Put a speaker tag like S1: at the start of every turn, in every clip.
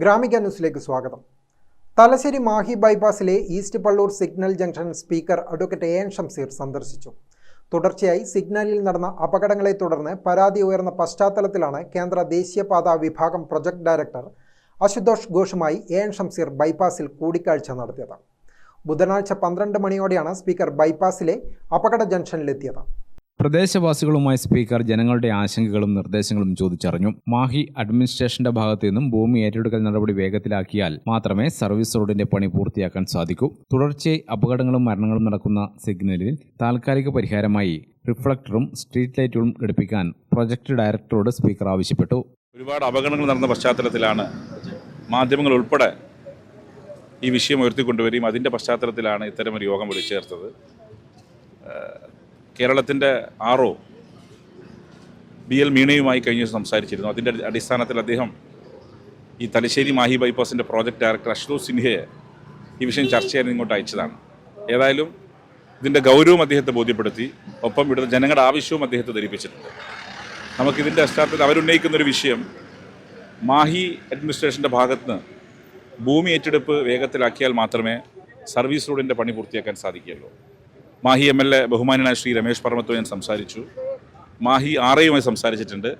S1: ഗ്രാമിക ന്യൂസിലേക്ക് സ്വാഗതം. Thalassery Mahe ബൈപ്പാസിലെ east Palloor signal junction speaker advocate A N Shamseer സന്ദർശിച്ചു. തുടർച്ചയായി സിഗ്നലിൽ നടന്ന അപകടങ്ങളെ തുടർന്ന് പരാതി ഉയർന്ന പശ്ചാത്തലത്തിലാണ് കേന്ദ്ര ദേശീയപാത വിഭാഗം പ്രൊജക്ട് ഡയറക്ടർ അശുതോഷ് ഘോഷുമായി എ എൻ ഷംസീർ ബൈപ്പാസിൽ കൂടിക്കാഴ്ച നടത്തിയത്. ബുധനാഴ്ച പന്ത്രണ്ട് മണിയോടെയാണ് സ്പീക്കർ ബൈപ്പാസിലെ അപകട ജംഗ്ഷനിലെത്തിയത്.
S2: പ്രദേശവാസികളുമായി സ്പീക്കർ ജനങ്ങളുടെ ആശങ്കകളും നിർദ്ദേശങ്ങളും ചോദിച്ചറിഞ്ഞു. മാഹി അഡ്മിനിസ്ട്രേഷന്റെ ഭാഗത്തു നിന്നും ഭൂമി ഏറ്റെടുക്കൽ നടപടി വേഗത്തിലാക്കിയാൽ മാത്രമേ സർവീസ് റോഡിന്റെ പണി പൂർത്തിയാക്കാൻ സാധിക്കൂ. തുടർച്ചയായി അപകടങ്ങളും മരണങ്ങളും നടക്കുന്ന സിഗ്നലിൽ താൽക്കാലിക പരിഹാരമായി റിഫ്ലക്ടറും സ്ട്രീറ്റ് ലൈറ്റുകളും ഘടിപ്പിക്കാൻ പ്രൊജക്ട് ഡയറക്ടറോട് സ്പീക്കർ ആവശ്യപ്പെട്ടു.
S3: ഒരുപാട് അപകടങ്ങൾ നടന്ന പശ്ചാത്തലത്തിലാണ് മാധ്യമങ്ങൾ ഉൾപ്പെടെ ഈ വിഷയം ഉയർത്തിക്കൊണ്ടുവരികയും അതിന്റെ പശ്ചാത്തലത്തിലാണ് ഇത്തരമൊരു യോഗം വിളിച്ചു ചേർത്തത് കേരളത്തിന്റെ ആർ ഒ ബി എൽ മീണയുമായി കഴിഞ്ഞ സംസാരിച്ചിരുന്നു. അതിന്റെ അടിസ്ഥാനത്തിൽ അദ്ദേഹം ഈ തലശ്ശേരി മാഹി ബൈപ്പാസിന്റെ പ്രോജക്റ്റ് ഡയറക്ടർ അഷ്ലു സിൻഹയെ ഈ വിഷയം ചർച്ച ചെയ്യാൻ ഇങ്ങോട്ട് അയച്ചതാണ്. ഏതായാലും ഇതിന്റെ ഗൗരവം അദ്ദേഹത്തെ ബോധ്യപ്പെടുത്തി ഒപ്പം ഇവിടുത്തെ ജനങ്ങളുടെ ആവശ്യവും അദ്ദേഹത്തെ ധരിപ്പിച്ചിട്ടുണ്ട്. നമുക്കിതിന്റെ പശ്ചാത്തലത്തിൽ അവരുന്നയിക്കുന്നൊരു വിഷയം മാഹി അഡ്മിനിസ്ട്രേഷന്റെ ഭാഗത്തുനിന്ന് ഭൂമി ഏറ്റെടുപ്പ് വേഗത്തിലാക്കിയാൽ മാത്രമേ സർവീസ് റോഡിന്റെ പണി പൂർത്തിയാക്കാൻ സാധിക്കുകയുള്ളൂ. മാഹി എം എൽ എ ബഹുമാനായ ശ്രീ രമേശ് പർമത്തോ ഞാൻ സംസാരിച്ചു. മാഹി ആറയുമായി സംസാരിച്ചിട്ടുണ്ട്.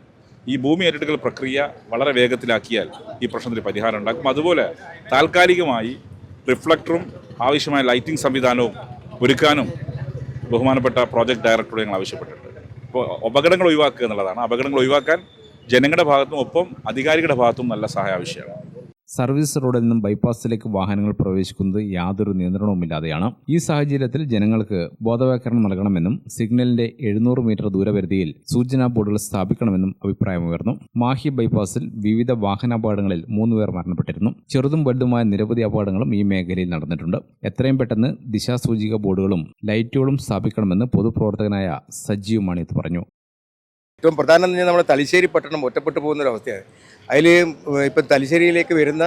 S3: ഈ ഭൂമി ഏറ്റെടുക്കൽ പ്രക്രിയ വളരെ വേഗത്തിലാക്കിയാൽ ഈ പ്രശ്നത്തിന് പരിഹാരം ഉണ്ടാക്കും. അതുപോലെ താൽക്കാലികമായി റിഫ്ലക്ടറും ആവശ്യമായ ലൈറ്റിംഗ് സംവിധാനവും ഒരുക്കാനും ബഹുമാനപ്പെട്ട പ്രോജക്ട് ഡയറക്ടറോട് ഞങ്ങൾ ആവശ്യപ്പെട്ടിട്ടുണ്ട്. അപ്പോൾ അപകടങ്ങൾ ഒഴിവാക്കുക എന്നുള്ളതാണ്. അപകടങ്ങൾ ഒഴിവാക്കാൻ ജനങ്ങളുടെ ഭാഗത്തും ഒപ്പം അധികാരികളുടെ ഭാഗത്തും നല്ല സഹായം ആവശ്യമാണ്.
S2: സർവീസ് റോഡിൽ നിന്നും ബൈപ്പാസിലേക്ക് വാഹനങ്ങൾ പ്രവേശിക്കുന്നത് യാതൊരു നിയന്ത്രണവുമില്ലാതെയാണ്. ഈ സാഹചര്യത്തിൽ ജനങ്ങൾക്ക് ബോധവൽക്കരണം നൽകണമെന്നും സിഗ്നലിന്റെ എഴുന്നൂറ് മീറ്റർ ദൂരപരിധിയിൽ സൂചനാ ബോർഡുകൾ സ്ഥാപിക്കണമെന്നും അഭിപ്രായമുയർന്നു. മാഹി ബൈപ്പാസിൽ വിവിധ വാഹനാപകടങ്ങളിൽ മൂന്നുപേർ മരണപ്പെട്ടിരുന്നു. ചെറുതും വലുതുമായ നിരവധി അപകടങ്ങളും ഈ മേഖലയിൽ നടന്നിട്ടുണ്ട്. എത്രയും പെട്ടെന്ന് ദിശാസൂചിക ബോർഡുകളും ലൈറ്റുകളും സ്ഥാപിക്കണമെന്ന് പൊതുപ്രവർത്തകനായ സജീവ് മാണിയത്ത് പറഞ്ഞു.
S4: ഏറ്റവും പ്രധാനം എന്ന് പറഞ്ഞാൽ നമ്മുടെ തലശ്ശേരി പട്ടണം ഒറ്റപ്പെട്ടു പോകുന്ന ഒരു അവസ്ഥയാണ്. അതിൽ ഇപ്പം തലശ്ശേരിയിലേക്ക് വരുന്ന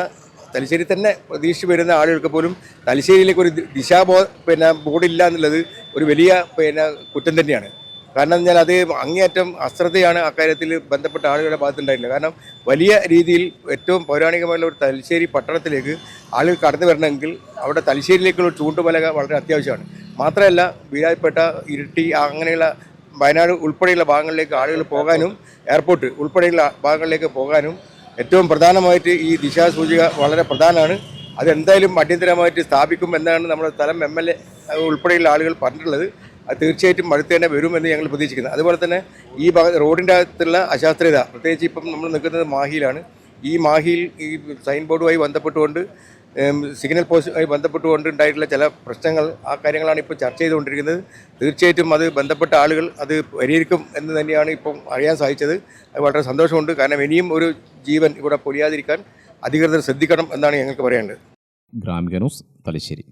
S4: തലശ്ശേരി തന്നെ പ്രതീക്ഷിച്ച് വരുന്ന ആളുകൾക്ക് പോലും തലശ്ശേരിയിലേക്ക് ഒരു ദിശാബോ പിന്നെ ബോർഡില്ല എന്നുള്ളത് ഒരു വലിയ പിന്നെ കുറ്റം തന്നെയാണ്. കാരണം എന്ന് പറഞ്ഞാൽ അത് അങ്ങേയറ്റം അശ്രദ്ധയാണ് അക്കാര്യത്തിൽ ബന്ധപ്പെട്ട ആളുകളുടെ ഭാഗത്തുണ്ടായിട്ടില്ല കാരണം വലിയ രീതിയിൽ ഏറ്റവും പൗരാണികമായുള്ള ഒരു തലശ്ശേരി പട്ടണത്തിലേക്ക് ആളുകൾ കടന്നു വരണമെങ്കിൽ അവിടെ തലശ്ശേരിയിലേക്കുള്ള ചൂണ്ടുമലക വളരെ അത്യാവശ്യമാണ്. മാത്രമല്ല വീരായ്പേട്ട ഇരിട്ടി അങ്ങനെയുള്ള വയനാട് ഉൾപ്പെടെയുള്ള ഭാഗങ്ങളിലേക്ക് ആളുകൾ പോകാനും എയർപോർട്ട് ഉൾപ്പെടെയുള്ള ഭാഗങ്ങളിലേക്ക് പോകാനും ഏറ്റവും പ്രധാനമായിട്ട് ഈ ദിശാസൂചിക വളരെ പ്രധാനമാണ്. അതെന്തായാലും അടിയന്തരമായിട്ട് സ്ഥാപിക്കും എന്നാണ് നമ്മുടെ സ്ഥലം എം എൽ എ ഉൾപ്പെടെയുള്ള ആളുകൾ പറഞ്ഞിട്ടുള്ളത്. അത് തീർച്ചയായിട്ടും അടുത്ത് തന്നെ വരുമെന്ന് ഞങ്ങൾ പ്രതീക്ഷിക്കുന്നത് അതുപോലെ തന്നെ ഈ ഭാഗ റോഡിന്റെ അകത്തുള്ള അശാസ്ത്രീയത പ്രത്യേകിച്ച് ഇപ്പം നമ്മൾ നിൽക്കുന്നത് മാഹിയിലാണ്. ഈ മാഹിയിൽ ഈ സൈൻ ബോർഡുമായി ബന്ധപ്പെട്ടുകൊണ്ട് സിഗ്നൽ പോസ്റ്റുമായി ബന്ധപ്പെട്ടുകൊണ്ട് ഉണ്ടായിട്ടുള്ള ചില പ്രശ്നങ്ങൾ ആ കാര്യങ്ങളാണ് ഇപ്പോൾ ചർച്ച ചെയ്തുകൊണ്ടിരിക്കുന്നത്. തീർച്ചയായിട്ടും അത് ബന്ധപ്പെട്ട ആളുകൾ അത് പരിഹരിക്കും എന്ന് തന്നെയാണ് ഇപ്പം അറിയാൻ സാധിച്ചത്. അത് വളരെ സന്തോഷമുണ്ട്. കാരണം ഇനിയും ഒരു ജീവൻ ഇവിടെ പൊലിയാതിരിക്കാൻ അധികൃതർ ശ്രദ്ധിക്കണം എന്നാണ് ഞങ്ങൾക്ക് പറയേണ്ടത്
S2: ഗ്രാമിക ന്യൂസ് തലശ്ശേരി.